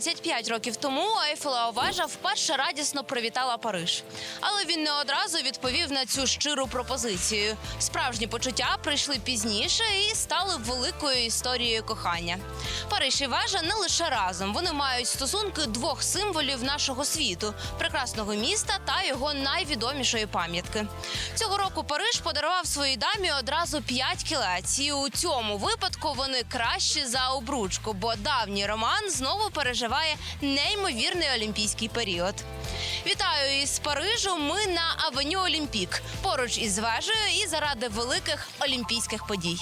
35 років тому Ейфелева вежа вперше радісно привітала Париж. Але він не одразу відповів на цю щиру пропозицію. Справжні почуття прийшли пізніше і стали великою історією кохання. Париж і вежа не лише разом. Вони мають стосунки двох символів нашого світу прекрасного міста та його найвідомішої пам'ятки. Цього року Париж подарував своїй дамі одразу п'ять кілець. І у цьому випадку вони кращі за обручку, бо давній роман знову переживає неймовірний олімпійський період. Вітаю із Парижу. Ми на авеню Олімпік поруч із вежею і заради великих олімпійських подій.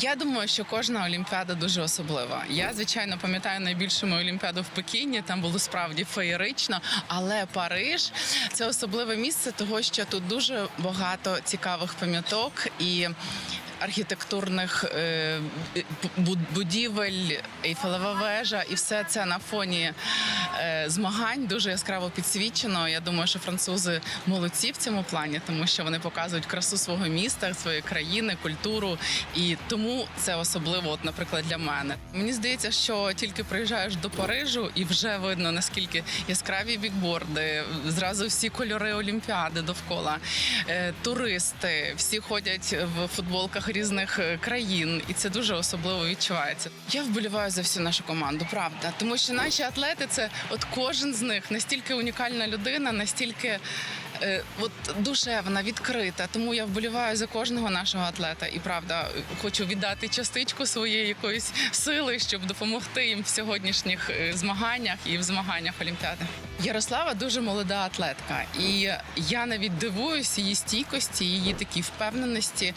Я думаю, що кожна олімпіада дуже особлива. Я звичайно пам'ятаю найбільшу мою олімпіаду в Пекіні. Там було справді феєрично. Але Париж це особливе місце, того що тут дуже багато цікавих пам'яток і. Архітектурних е, бу- будівель, Ейфелева вежа, і все це на фоні е, змагань дуже яскраво підсвічено. Я думаю, що французи молодці в цьому плані, тому що вони показують красу свого міста, своєї країни, культуру. І тому це особливо, от, наприклад, для мене. Мені здається, що тільки приїжджаєш до Парижу, і вже видно наскільки яскраві бікборди, зразу всі кольори Олімпіади довкола, Е, туристи, всі ходять в футболках різних е, країн, і це дуже особливо відчувається. Я вболіваю за всю нашу команду, правда, тому що наші атлети це от кожен з них настільки унікальна людина, настільки. е, От душевна, відкрита, тому я вболіваю за кожного нашого атлета і правда хочу віддати частичку своєї якоїсь сили, щоб допомогти їм в сьогоднішніх е, змаганнях і в змаганнях Олімпіади. Ярослава дуже молода атлетка, і я навіть дивуюсь її стійкості, її такій впевненості.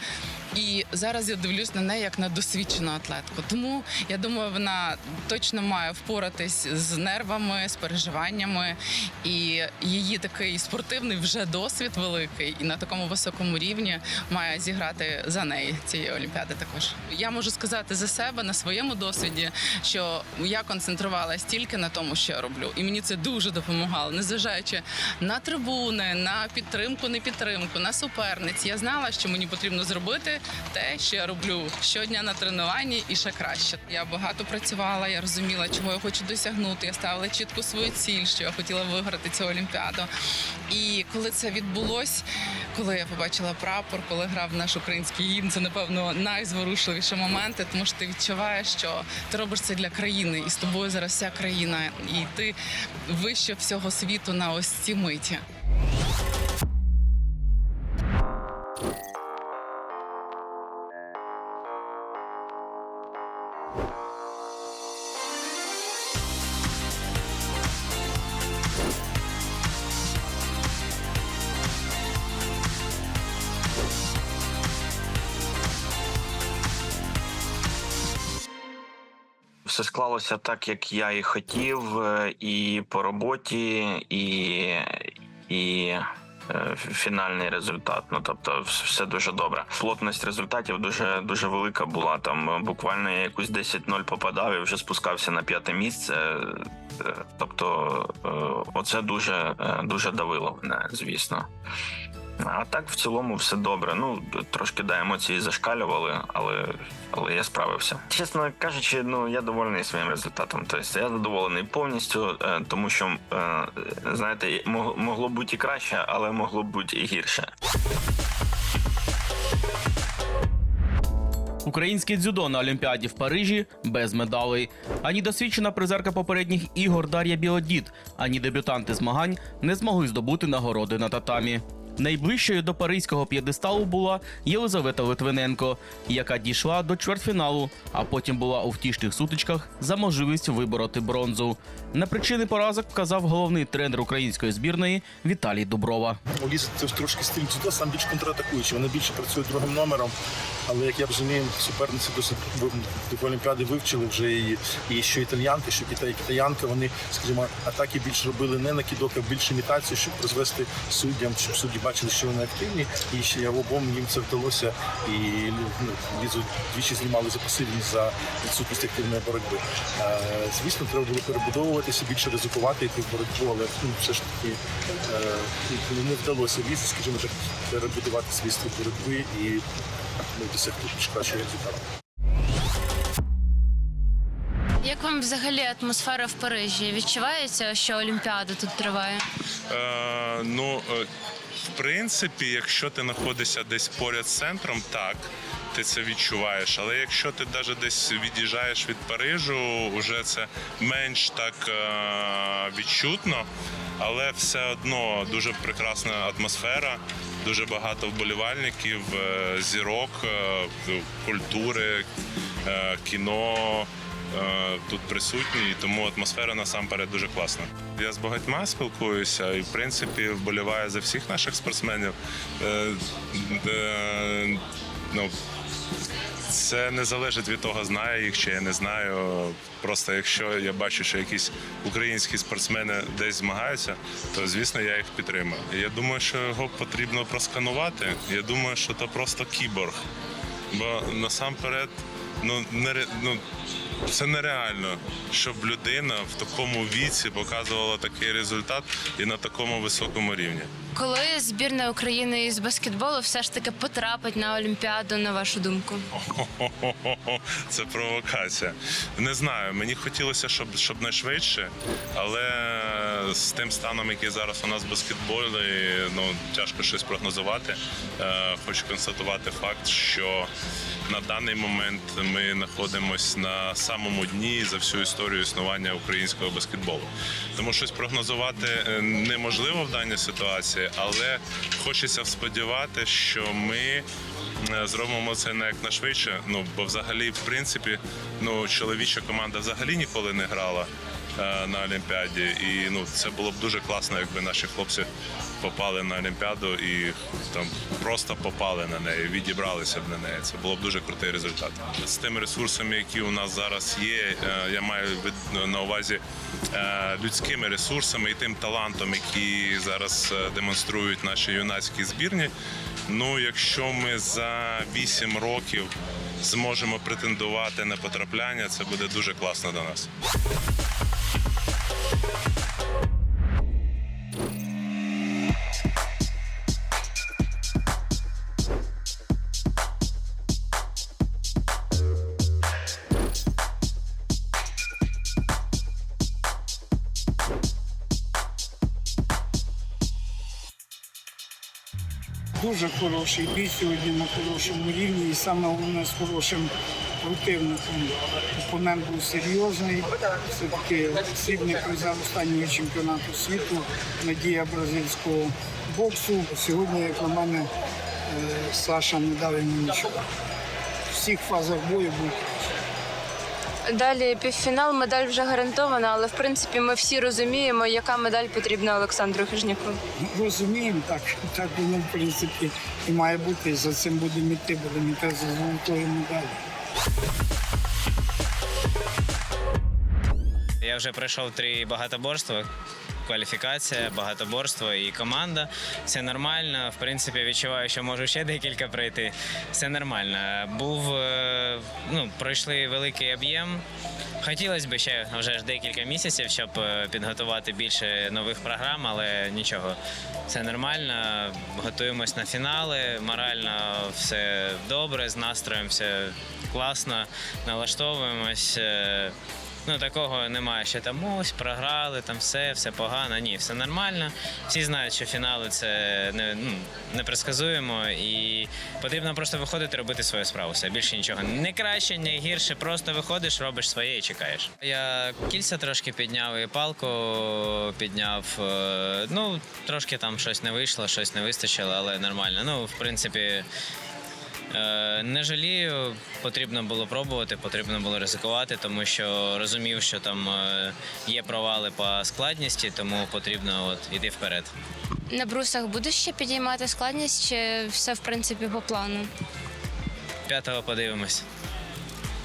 І зараз я дивлюсь на неї як на досвідчену атлетку. Тому я думаю, вона точно має впоратись з нервами, з переживаннями. І її такий спортивний вже досвід великий, і на такому високому рівні має зіграти за неї цієї олімпіади. Також я можу сказати за себе на своєму досвіді, що я концентрувалась тільки на тому, що я роблю, і мені це дуже допомагало, незважаючи на трибуни, на підтримку, не підтримку, на суперниць. Я знала, що мені потрібно зробити те, що я роблю щодня на тренуванні, і ще краще. Я багато працювала, я розуміла, чого я хочу досягнути. Я ставила чітко свою ціль, що я хотіла виграти цю олімпіаду. І коли це відбулось, коли я побачила прапор, коли грав наш український гімн, це напевно найзворушливіші моменти, тому що ти відчуваєш, що ти робиш це для країни, і з тобою зараз вся країна, і ти вище всього світу на ось ці миті. Все склалося так, як я і хотів, е, і по роботі, і, і е, фінальний результат. Ну тобто, все дуже добре. Плотність результатів дуже дуже велика була. Там е, буквально я якусь 10-0 попадав і вже спускався на п'яте місце. Тобто, оце дуже, дуже давило мене, звісно. А так, в цілому, все добре. Ну, трошки да, емоції зашкалювали, але, але я справився. Чесно кажучи, ну я довольний своїм результатом. Тобто я задоволений повністю, е, тому що е, знаєте, мог- могло бути і краще, але могло бути і гірше. Українське дзюдо на Олімпіаді в Парижі без медалей. Ані досвідчена призерка попередніх ігор Дар'я Білодід, ані дебютанти змагань не змогли здобути нагороди на татамі. Найближчою до паризького п'єдесталу була Єлизавета Литвиненко, яка дійшла до чвертьфіналу, а потім була у втішних сутичках за можливість вибороти бронзу. На причини поразок вказав головний тренер української збірної Віталій Дуброва. У Ліс це трошки стиль дзюдо, сам більш контратакуючий. Вони більше працюють другим номером. Але як я розумію, суперниці досить в Олімпіади вивчили вже і, і що італіянки, що китай, китаянки, вони, скажімо, атаки більше робили не на кидок, а більше імітацію, щоб розвести суддям, щоб судді бачили, що вони активні. І ще обом їм це вдалося. І ну, лізу двічі знімали за пасивність за відсутність активної боротьби. Е, звісно, треба було перебудовуватися, більше ризикувати йти в боротьбу, але ну, все ж таки е, не вдалося лізти, скажімо так, перебудувати свій стиль боротьби і ну, досягти більш кращого результату. Як вам взагалі атмосфера в Парижі? Відчувається, що Олімпіада тут триває? Е, ну, е, в принципі, якщо ти знаходишся десь поряд з центром, так. Ти це відчуваєш, але якщо ти навіть десь від'їжджаєш від Парижу, вже це менш так е, відчутно, але все одно дуже прекрасна атмосфера, дуже багато вболівальників, е, зірок, е, культури, кіно тут присутні, і тому атмосфера насамперед дуже класна. Я з багатьма спілкуюся і, в принципі, вболіваю за всіх наших спортсменів. Е, е, ну, це не залежить від того, знаю їх чи я не знаю. Просто якщо я бачу, що якісь українські спортсмени десь змагаються, то звісно я їх підтримую. Я думаю, що його потрібно просканувати. Я думаю, що це просто кіборг. Бо насамперед, ну нере, ну це нереально, щоб людина в такому віці показувала такий результат і на такому високому рівні. Коли збірна України із баскетболу все ж таки потрапить на Олімпіаду, на вашу думку? Це провокація. Не знаю, мені хотілося, щоб, щоб найшвидше, але з тим станом, який зараз у нас в баскетболі, ну тяжко щось прогнозувати. Е, хочу констатувати факт, що на даний момент ми знаходимося на самому дні за всю історію існування українського баскетболу. Тому щось прогнозувати е, неможливо в даній ситуації, але хочеться сподіватися, що ми е, зробимо це не як швидше. Ну бо взагалі, в принципі, ну чоловіча команда взагалі ніколи не грала на Олімпіаді. І ну це було б дуже класно, якби наші хлопці попали на Олімпіаду і там просто попали на неї, відібралися б на неї. Це було б дуже крутий результат. З тими ресурсами, які у нас зараз є, е, я маю на увазі е, людськими ресурсами і тим талантом, який зараз е, демонструють наші юнацькі збірні. Ну, якщо ми за 8 років зможемо претендувати на потрапляння, це буде дуже класно до нас. Дуже хороший бій сьогодні на хорошому рівні і саме головне з хорошим противником. Опонент був серйозний. Все-таки срібний призер останнього чемпіонату світу, надія бразильського боксу. Сьогодні, як на мене, е, Саша не дав йому нічого. В всіх фазах бою був Далі півфінал, медаль вже гарантована, але в принципі ми всі розуміємо, яка медаль потрібна Олександру Хижняку. Розуміємо, так, так воно в принципі і має бути. І за цим будемо йти, будемо йти за золотою медаллю. Я вже пройшов три багатоборства. Кваліфікація, багатоборство і команда. Все нормально. В принципі, відчуваю, що можу ще декілька пройти. Все нормально. Був е, ну, пройшли великий об'єм. Хотілося б ще вже ж декілька місяців, щоб е, підготувати більше нових програм, але нічого. Все нормально. Готуємось на фінали. Морально все добре, з настроєм все класно. Налаштовуємось. Ну такого немає, що там ось програли, там все, все погано. Ні, все нормально. Всі знають, що фінали це не ну, непредсказуємо, і потрібно просто виходити робити свою справу. Все більше нічого. Не краще, не гірше. Просто виходиш, робиш своє і чекаєш. Я кільця трошки підняв і палку підняв. Е, Ну трошки там щось не вийшло, щось не вистачило, але нормально. Ну, в принципі. Е, Не жалію, потрібно було пробувати, потрібно було ризикувати, тому що розумів, що там е, є провали по складності, тому потрібно от іти вперед. На брусах будеш ще підіймати складність, чи все в принципі по плану? П'ятого подивимось.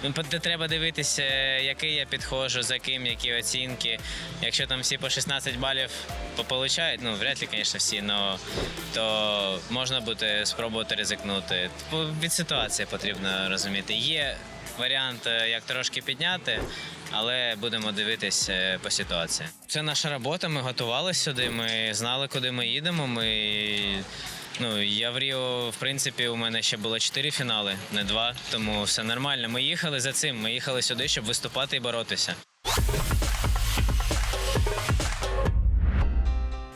Ну, Треба дивитися, який я підходжу, за ким, які оцінки. Якщо там всі по 16 балів пополучають, ну вряд ли, звісно, всі, но, то можна буде спробувати ризикнути. Типу, Від ситуації потрібно розуміти. Є варіант, е, як трошки підняти, але будемо дивитися е, по ситуації. Це наша робота. Ми готувалися сюди. Ми знали, куди ми їдемо. Ми Ну, я в Ріо, в принципі, у мене ще було чотири фінали, не два, тому все нормально. Ми їхали за цим. Ми їхали сюди, щоб виступати і боротися.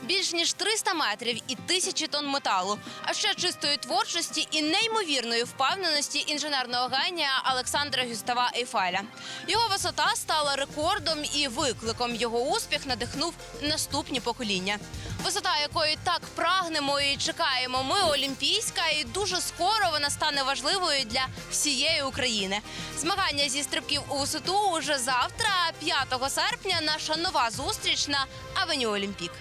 Більш ніж 300 метрів і тисячі тонн металу, а ще чистої творчості і неймовірної впевненості інженерного генія Олександра Гюстава Ейфеля. Його висота стала рекордом і викликом. Його успіх надихнув наступні покоління. Висота, якої так прагнемо і чекаємо, ми олімпійська, і дуже скоро вона стане важливою для всієї України. Змагання зі стрибків у висоту уже завтра, 5 серпня. Наша нова зустріч на Авеню Олімпік.